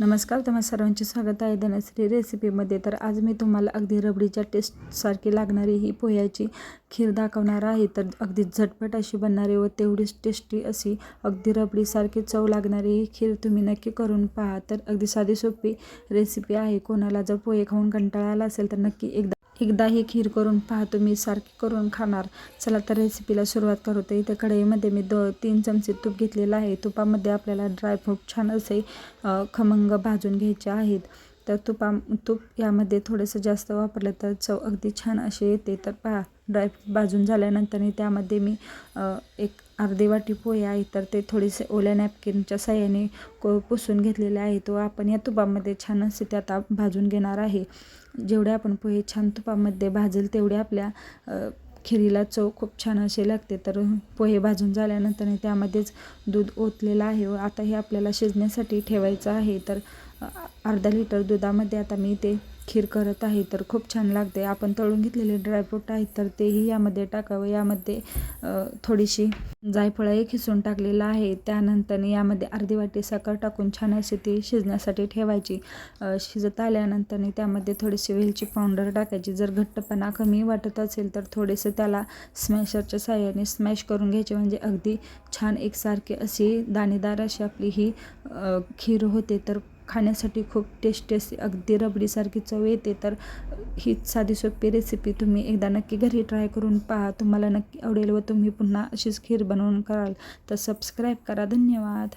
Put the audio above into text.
नमस्कार तुम्हा सर्वांचे स्वागत आहे धनश्री रेसिपीमध्ये. तर आज मी तुम्हाला अगदी रबडीच्या टेस्टसारखी लागणारी ही पोह्याची खीर दाखवणार आहे. तर अगदी झटपट अशी बनणारी व तेवढीच टेस्टी अशी अगदी रबडीसारखी चव लागणारी ही खीर तुम्ही नक्की करून पहा. तर अगदी साधी सोपी रेसिपी आहे. कोणाला जर पोहे खाऊन कंटाळा आला असेल तर नक्की एकदा एकदा ही खीर करून पहा तुम्ही सारखी करून खाणार. चला तर रेसिपीला सुरुवात करू. तर इथे कढईमध्ये मी दो तीन चमचे तूप घेतलेलं आहे. तुपामध्ये आपल्याला ड्रायफ्रूट छान असे खमंग भाजून घ्यायचे आहेत. तर तुपा तूप यामध्ये थोडंसं जास्त वापरलं तर चव अगदी छान अशी येते. तर पहा ड्रायफ्रूट भाजून झाल्यानंतर त्यामध्ये मी एक अर्धी वाटी पोहे आहे तर ते थोडेसे ओल्या नॅपकिनच्या साह्याने को पुसून घेतलेले आहे तो आपण या तुपामध्ये छान असे ते आता भाजून घेणार आहे. जेवढे आपण पोहे छान तुपामध्ये भाजेल तेवढे आपल्या खिरीला चव खूप छान असे लागते. तर पोहे भाजून झाल्यानंतर त्यामध्येच दूध ओतलेलं आहे. व आता हे आपल्याला शिजण्यासाठी ठेवायचं आहे. तर अर्धा लिटर दुधामध्ये आता मी ते खीर करत आहे तर खूप छान लागते. आपण तळून घेतलेले ड्रायफ्रूट आहेत तर तेही यामध्ये टाकावं. यामध्ये थोडीशी जायफळही खिसून टाकलेलं आहे. त्यानंतर यामध्ये अर्धी वाटी साखर टाकून छान अशी ती शिजण्यासाठी ठेवायची. शिजत आल्यानंतर त्यामध्ये थोडीशी वेलची पावडर टाकायची. जर घट्टपणा कमी वाटत असेल तर थोडेसे त्याला स्मॅशरच्या साह्याने स्मॅश करून घ्यायचे. म्हणजे अगदी छान एकसारखी अशी दाणेदार अशी आपली ही खीर होते तर खाण्यासाठी खूप टेस्टी असते अगदी रबडीसारखी चव येते. तर ही साधी सोपी रेसिपी तुम्ही एकदा नक्की घरी ट्राय करून पहा. तुम्हाला नक्की आवडेल व तुम्ही पुन्हा अशीच खीर बनवून कराल. तर सबस्क्राईब करा. धन्यवाद.